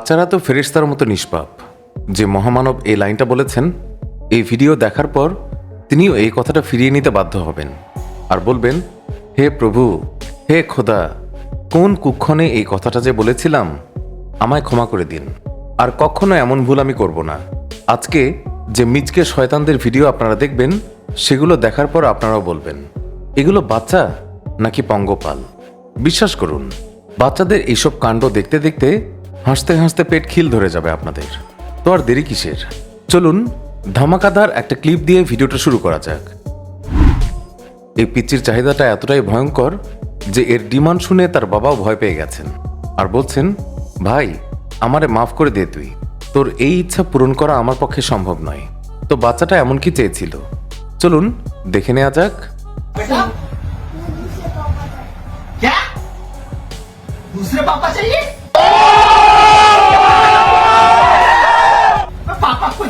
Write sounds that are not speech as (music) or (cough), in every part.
বাচ্চারা তো ফেরেশতার মতো নিষ্পাপ। যে মহামানব এই লাইনটা বলেছেন, এই ভিডিও দেখার পর তিনিও এই কথাটা ফিরিয়ে নিতে বাধ্য হবেন আর বলবেন, হে প্রভু, হে খোদা, কোন কুক্ষণে এই কথাটা যে বলেছিলাম, আমায় ক্ষমা করে দিন। আর কখনো এমন ভুল আমি করব না। আজকে যে মিচকে শয়তানদের ভিডিও আপনারা দেখবেন, সেগুলো দেখার পর আপনারাও বলবেন, এগুলো বাচ্চা নাকি পঙ্গপাল? বিশ্বাস করুন, বাচ্চাদের এইসব কাণ্ড দেখতে দেখতে হাসতে হাসতে পেট খিল ধরে যাবে আপনাদের তো আর দেরি কিসের চলুন ধামাকাদার একটা ক্লিপ দিয়ে ভিডিওটা শুরু করা যাক এই পিচ্চির চাহিদাটা এতটাই ভয়ঙ্কর যে এর ডিমান্ড শুনে তার বাবাও ভয় পেয়ে গেছেন আর বলছেন ভাই আমারে মাফ করে দে তুই তোর এই ইচ্ছা পূরণ করা আমার পক্ষে সম্ভব নয় তো বাচ্চাটা এমন কি চেয়েছিল চলুন দেখে নেওয়া যাক क्या दूसरे पापा चाहिए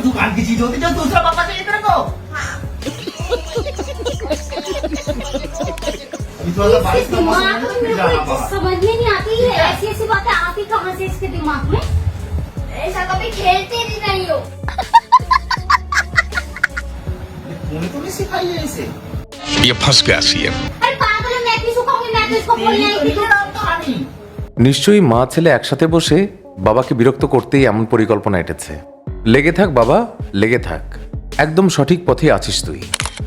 पापा कोई दुकान की चीज होती जो दूसरा पापा चाहिए तेरे को अभी थोड़ा सा बारिश का मौसम है दिमाग ना, फिर में जाना कुछ बाहर। समझ में नहीं आती है ऐसी ऐसी बातें आती कहाँ से इसके दिमाग में ऐसा कभी खेलते भी नहीं हो तूने तो नहीं सिखाई है इसे ये फंस गया सीएम अरे पागल है मैं भी सुखाऊंगी मैं तो इसको बोलने आई थी तेरी नाम कहानी নিশ্চয়ই মা ছেলে একসাথে বসে বাবাকে বিরক্ত করতেই এমন পরিকল্পনা এঁটেছে লেগে থাক বাবা, লেগে থাক। একদম সঠিক পথে আছিস তুই।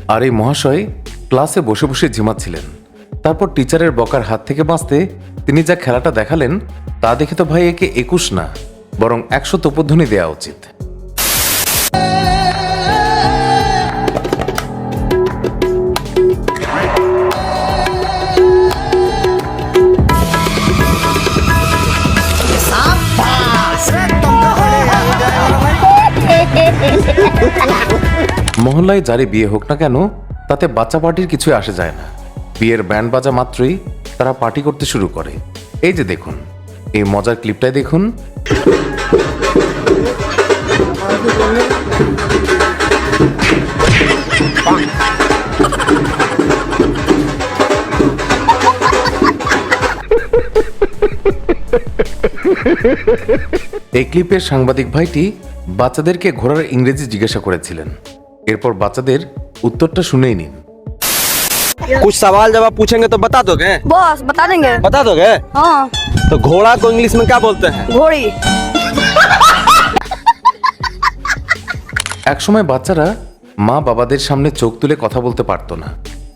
আর এই মহাশয় ক্লাসে বসে বসে ঝিমাচ্ছিলেন। তারপর টিচারের বকার হাত থেকে বাঁচতে তিনি যা খেলাটা দেখালেন, তা দেখে তো ভাই একে একুশ না, বরং একশো তোপধ্বনি দেওয়া উচিত। মহল্লায় যারই বিয়ে হোক না কেন, তাতে বাচ্চা পার্টির কিছুই আসে যায় না। বিয়ের ব্যান্ড বাজা মাত্রই তারা পার্টি করতে শুরু করে। এই যে দেখুন, এই মজার ক্লিপটাই দেখুন। এই ক্লিপের সাংবাদিক ভাইটি বাচ্চাদেরকে ঘোড়ার ইংরেজি জিজ্ঞাসা করেছিলেন। এরপর বাচ্চাদের উত্তরটা শুনেই নিন कुछ सवाल जवाब पूछेंगे तो बता दोगे बॉस बता देंगे बता दोगे हाँ तो घोड़ा को इंग्लिश में क्या बोलते हैं घोड़ी একসময় (laughs) বাচ্চারা মা বাবাদের সামনে চোখ তুলে কথা বলতে পারতো না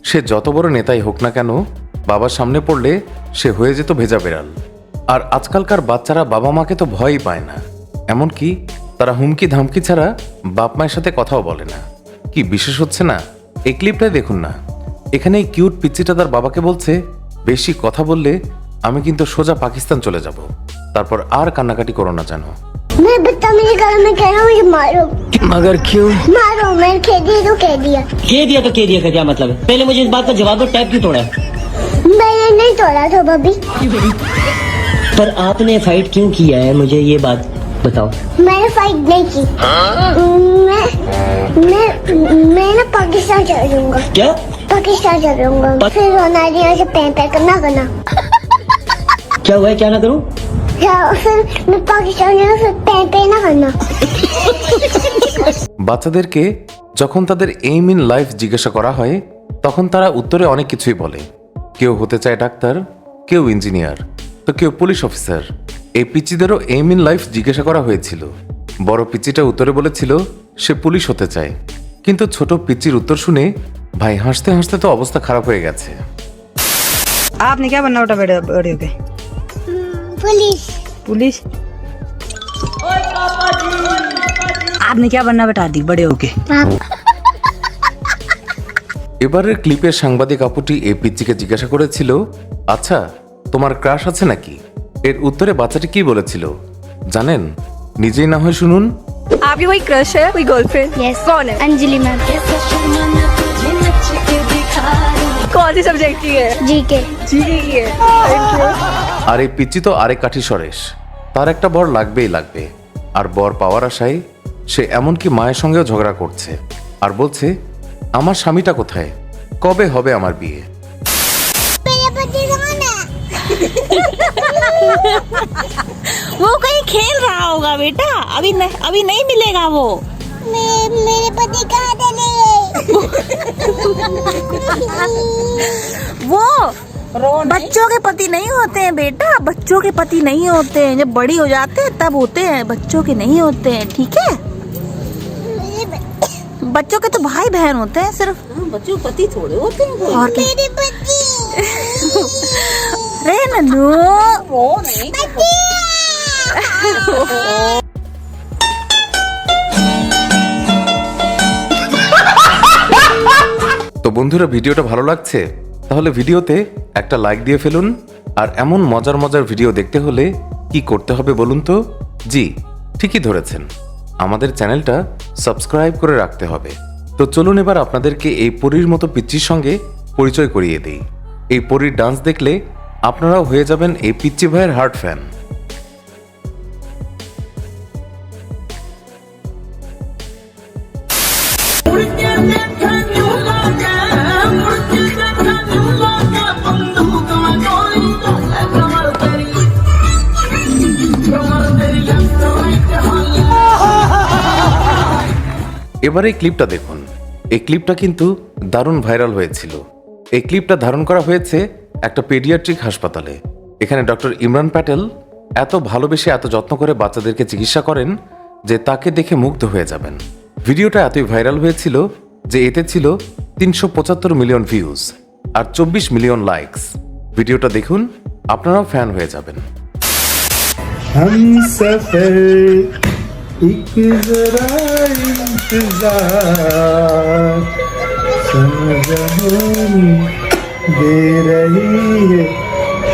সে যত বড় নেতাই হোক না কেন বাবার সামনে পড়লে সে হয়ে যেত ভেজা বেড়াল আর আজকালকার বাচ্চারা বাবা মাকে তো ভয়ই পায় না এমনকি তারা হুমকি ধামকি ছাড়া বাপ মায়ের সাথে কথাও বলে না কি বিশেষ হচ্ছে না এই ক্লিপটাই দেখুন না এখানে এই কিউট পিচ্চিটা তার বাবাকে বলছে বেশি কথা বললে আমি কিন্তু সোজা পাকিস্তান চলে যাব তারপর আর কান্নাকাটি করো না জানো मैं बदतमीजी कर मैं कह रहा हूँ मुझे मारो मगर क्यों मारो मैंने कह दिया तो कह दिया कह दिया तो कह दिया का क्या मतलब है पहले मुझे इस बात का जवाब दो टैप क्यों तोड़ा है मैंने नहीं तोड़ा था भाभी पर आपने फाइट क्यों किया है मुझे ये बात बताओ मैंने फाइट नहीं की मैं मैं मैं ना पाकिस्तान चल जाऊंगा क्या पाकिस्तान चल जाऊंगा फिर रोनाल्डिनो से पैन पैन करना करना क्या हुआ है क्या ना करूं या फिर मैं पाकिस्तान जाऊंगा फिर पैन पैन ना करना বাচ্চাদেরকে যখন তাদের এইম ইন লাইফ জিজ্ঞাসা করা হয় তখন তারা উত্তরে অনেক কিছুই বলে কেউ হতে চায় ডাক্তার কেউ ইঞ্জিনিয়ার তো কেউ পুলিশ অফিসার এই পিচিদেরও এইম ইন লাইফ জিজ্ঞাসা করা হয়েছিল বড় পিচিটা উত্তরে বলেছিল সে পুলিশ হতে চায় কিন্তু ছোট পিচির উত্তর শুনে ভাই হাসতে হাসতে তো অবস্থা খারাপ হয়ে গেছে आपने क्या बनना बेटा बड़े बड़े होके पुलिस पुलिस आपने क्या बनना बेटा अधिक बड़े होके এবারের ক্লিপের সাংবাদিক আপুটি এই পিচ্চিকে জিজ্ঞাসা করেছিল আচ্ছা তোমার ক্রাশ আছে নাকি এর উত্তরে বাচ্চাটি কি বলেছিল জানেন নিজেই না হয় শুনুন आपकी कोई क्रश है कोई गर्लफ्रेंड यस कौन है अंजलि मैम कौन सी सब्जेक्ट की है जी के जी की है Thank you. আর এই পিচ্চি তো আরেক কাঠি সরেশ তার একটা বর লাগবেই লাগবে আর বর পাওয়ার আশায় সে এমনকি মায়ের সঙ্গেও ঝগড়া করছে আর বলছে আমার স্বামীটা কোথায় কবে হবে আমার বিয়ে वो कहीं खेल रहा होगा बेटा। अभी नहीं अभी नहीं मिलेगा वो। मे- मेरे पति कहाँ चले वो बच्चों के पति नहीं होते हैं बेटा। बच्चों के पति नहीं होते हैं। जब बड़ी हो जाते हैं तब होते हैं। बच्चों के नहीं होते हैं ठीक है? बच्चों के तो भाई बहन होते हैं सिर्फ़। बच्चों पति थोड़े होते हैं। और मेरे पति। (laughs) रे नन्नू। তো বন্ধুরা, ভিডিওটা ভালো লাগছে? তাহলে ভিডিওতে একটা লাইক দিয়ে ফেলুন, আর এমন মজার মজার ভিডিও দেখতে হলে কি করতে হবে বলুন তো? জি, ঠিকই ধরেছেন। আমাদের চ্যানেলটা সাবস্ক্রাইব করে রাখতে হবে। তো চলুন এবার আপনাদেরকে এই পরীর মতো পিচ্চির সঙ্গে পরিচয় করিয়ে দিই। এই পরীর ডান্স দেখলে আপনারাও হয়ে যাবেন এই পিচ্চি ভাইয়ের হার্ট ফ্যান। এবার এই ক্লিপটা দেখুন। এই ক্লিপটা কিন্তু দারুণ ভাইরাল হয়েছিল। এই ক্লিপটা ধারণ করা হয়েছে একটা পেডিয়াট্রিক হাসপাতালে। এখানে ডক্টর ইমরান প্যাটেল এত ভালোবেসে এত যত্ন করে বাচ্চাদেরকে চিকিৎসা করেন যে তাকে দেখে মুগ্ধ হয়ে যাবেন। ভিডিওটা এতই ভাইরাল হয়েছিল যে এতে ছিল তিনশো পঁচাত্তর মিলিয়ন ভিউজ আর চব্বিশ মিলিয়ন লাইকস। ভিডিওটা দেখুন, আপনারাও ফ্যান হয়ে যাবেন। हम दे रही है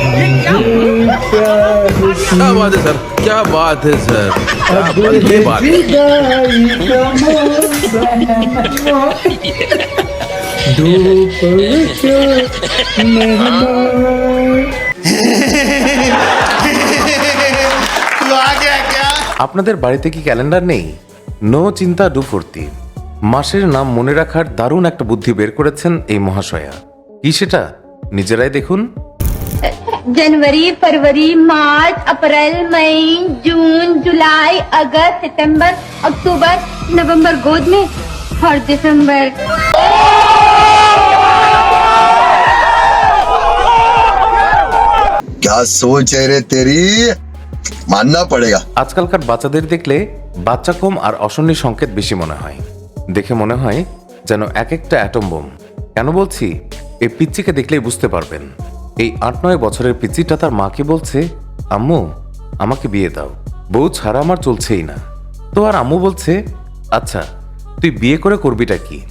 मुझे प्यार की क्या बात है सर क्या बात है सर क्या अब बात ये बात है। विदाई का मौसम धूप के मेहमान আপনাদের বাড়িতে কি ক্যালেন্ডার নেই নো চিন্তা ডু ফুর্তি মাসের নাম মনে রাখার দারুণ একটা বুদ্ধি বের করেছেন এই মহাশয়া কি সেটা নিজেরাই দেখুন जनवरी फरवरी मार्च अप्रैल मई जून जुलाई अगस्त सितंबर अक्टूबर नवंबर गोद में और दिसंबर क्या सोच है रे तेरी मानना पड़ेगा আজকালকার বাচ্চাদের দেখলে বাচ্চা কম আর অশনি সংকেত বেশি মনে হয় দেখে মনে হয় যেন এক একটা অ্যাটম বোম কেন বলছি এই পিচ্চিকে দেখলেই বুঝতে পারবেন। এই আট নয় বছরের পিচ্চিটা তার মাকে বলছে, আম্মু, আমাকে বিয়ে দাও। বউ ছাড়া আমার চলছেই না। তো আর আম্মু বলছে আচ্ছা তুই বিয়ে করে করবিটা কি?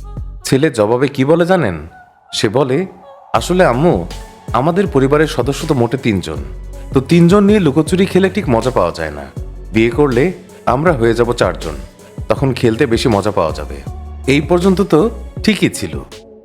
ছেলে জবাবে কি বলে জানেন? সে বলে, আসলে আম্মু, আমাদের পরিবারের সদস্য তো মোটে তিনজন। তো তিনজন নিয়ে লুকোচুরি খেলে ঠিক মজা পাওয়া যায় না। বিয়ে করলে আমরা হয়ে যাব চারজন। তখন খেলতে বেশি মজা পাওয়া যাবে। এই পর্যন্ত তো ঠিকই ছিল।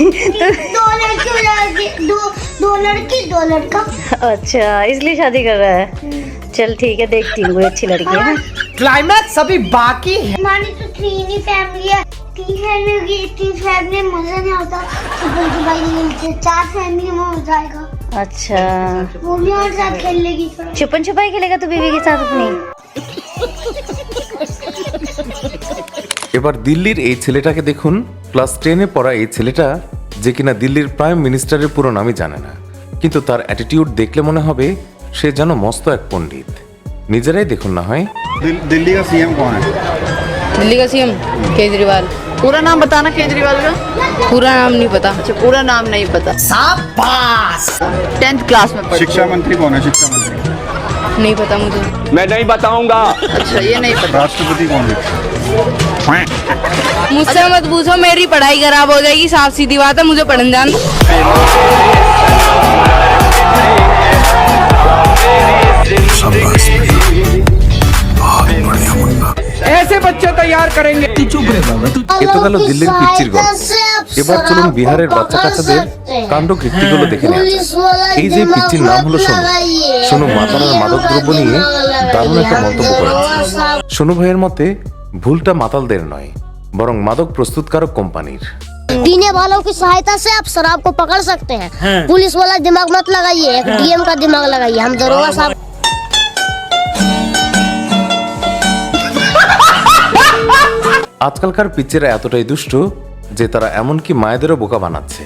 दो लड़की दो दो लड़की दो लड़का। अच्छा इसलिए शादी कर रहा है। चल ठीक है देखती हूँ अच्छी लड़की है क्लाइमैक्स अभी बाकी है। हमारी तो तीन ही फैमिली है। तीन फैमिली होगी तीन फैमिली में मज़ा नहीं आता। सुपर की भाई चार फैमिली में हो जाएगा अच्छा। वो भी हमारे साथ खेल लेगी छुपन छुपाई खेलेगा तो बीवी के साथ अपनी? (laughs) এবার দিল্লির এই ছেলেটাকে দেখুন ক্লাস টেনে পড়া এই ছেলেটা যে কিনা দিল্লির প্রাইম মিনিস্টারের পুরো নামই জানে না কিন্তু তার অ্যাটিটিউড দেখলে মনে হবে সে যেন মস্ত এক পণ্ডিত নিজেরাই দেখুন না হয় दिल्ली का सीएम कौन है दिल्ली का सीएम केजरीवाल पूरा नाम बताना केजरीवाल का पूरा नाम नहीं पता अच्छा पूरा नाम नहीं पता शाबाश टेंथ क्लास में पढ़ शिक्षा मंत्री कौन है शिक्षा मंत्री नहीं पता मुझे मैं नहीं बताऊंगा अच्छा ये नहीं पता राष्ट्रपति कौन है मुझसे मत पूछो मेरी पढ़ाई खराब हो जाएगी साफ सीधी बात है मुझे पढ़ने जान ऐसे बच्चे तैयार करेंगे এ তো গেল দিল্লির পিচ্চির গল্প এবার চলুন বিহারের বাচ্চা কাচ্চাদের কাণ্ড কীর্তিগুলো দেখে নেওয়া যাক। এই যে পিচ্চির নাম হলো সোনু সোনু মাতারার মাদক দ্রব্য নিয়ে দারুণ একটা মন্তব্য করেছে সোনু ভাইয়ের মতে ভুলটা মাতালদের নয় বরং মাদক প্রস্তুতকারক কোম্পানির पीने वालों की सहायता से आप शराब को पकड़ सकते हैं पुलिस वाला दिमाग मत लगाइए एक डीएम का दिमाग लगाइए हम दरोगा साहब আজকালকার পিচ্চিরা এতটাই দুষ্ট যে তারা এমনকি মায়েদেরও বোকা বানাচ্ছে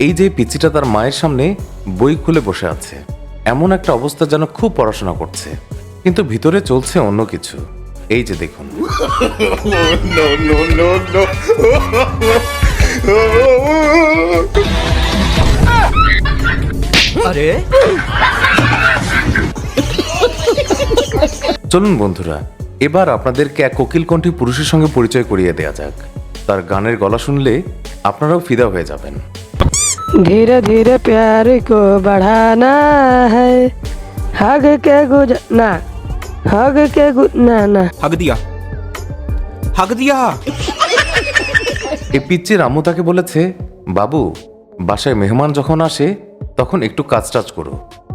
এই যে পিচ্চিটা তার মায়ের সামনে বই খুলে বসে আছে এমন একটা অবস্থা যেন খুব পড়াশোনা করছে কিন্তু ভিতরে চলছে অন্য কিছু এই যে দেখুন। চলুন বন্ধুরা এবার আপনাদেরকে এক কোকিল কণ্ঠী পুরুষের সঙ্গে পরিচয় করিয়ে দেয়া যাক। তার গানের গলা শুনলে আপনারাও ফিদা হয়ে যাবেন। ধীরে ধীরে প্যার কো বাড়ানা হ্যাঁ হাগ কে গুজ না। হাগ কে না না হাগ দিয়া হাগ এ পিচ্চি রামু তাকে বলেছে বাবু বাসায় মেহমান যখন আসে তখন একটু কাজ টাজ করো।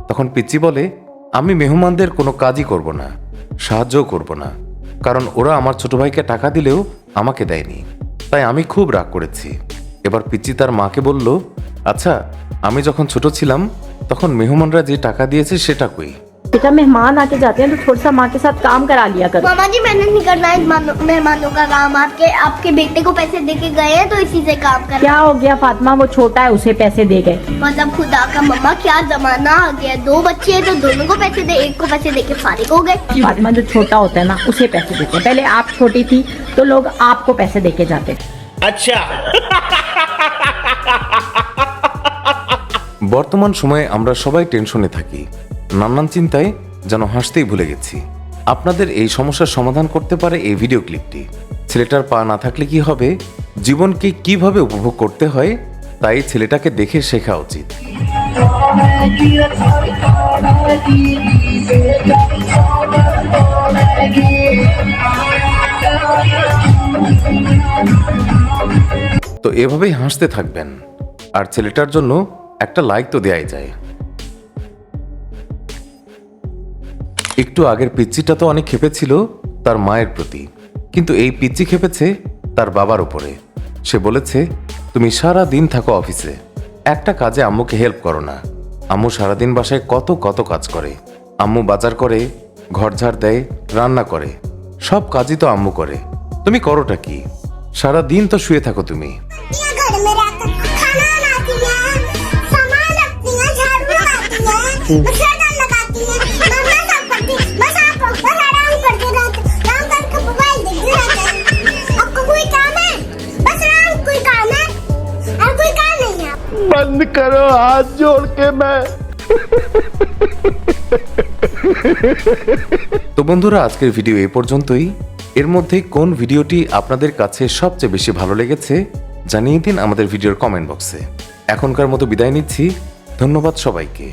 তখন পিচ্চি বলে আমি মেহমানদের কোনো কাজই করব না সাহায্যও করব না কারণ ওরা আমার ছোট ভাইকে টাকা দিলেও আমাকে দেয়নি। তাই আমি খুব রাগ করেছি। এবার পিচ্চি তার মাকে বলল আচ্ছা আমি যখন ছোট ছিলাম তখন মেহমানরা যে টাকা দিয়েছে সেটা কই? बेटा मेहमान आके जाते हैं तो थोड़ा सा माँ के साथ काम करा लिया करो मामा जी मैंने नहीं करना है मेहमानों मेहमानों का काम आपके आपके बेटे को पैसे दे के गए हैं तो इसी से काम कर क्या हो गया फातिमा वो छोटा है उसे पैसे दे गए मतलब खुदा का मम्मा क्या जमाना आ गया दो बच्चे हैं तो दोनों को पैसे दे एक को पैसे दे के फारिग हो गए फातिमा जो छोटा होता है ना उसे पैसे देते हैं पहले आप छोटी थी तो लोग आपको पैसे दे के जाते थे (laughs) বর্তমান সময়ে আমরা সবাই টেনশনে থাকি নানান চিন্তায় যেন হাসতেই ভুলে গেছি। আপনাদের এই সমস্যার সমাধান করতে পারে এই ভিডিও ক্লিপটি। ছেলেটার পা না থাকলে কি হবে? জীবনকে কীভাবে উপভোগ করতে হয়? তাই ছেলেটাকে দেখে শেখা উচিত। তো এভাবেই হাসতে থাকবেন। আর ছেলেটার জন্য একটা লাইক তো দেয়াই যায়। একটু আগের পিচ্চিটা তো অনেক খেপেছিল তার মায়ের প্রতি। কিন্তু এই পিচ্চি খেপেছে তার বাবার উপরে। সে বলেছে তুমি সারা দিন থাকো অফিসে। একটা কাজে আম্মুকে হেল্প করো না। আম্মু সারাদিন বাসায় কত কত কাজ করে। আম্মু বাজার করে ঘর ঝাড় দেয় রান্না করে। সব কাজই তো আম্মু করে। তুমি করোটা কি? সারা দিন তো শুয়ে থাকো তুমি। करो हाथ जोड़ के मैं (laughs) তো বন্ধুরা আজকের ভিডিও এ পর্যন্তই এর মধ্যে কোন ভিডিওটি আপনাদের কাছে সবচেয়ে বেশি ভালো লেগেছে জানিয়ে দিন আমাদের ভিডিওর কমেন্ট বক্সে এখনকার মতো বিদায় নিচ্ছি ধন্যবাদ সবাইকে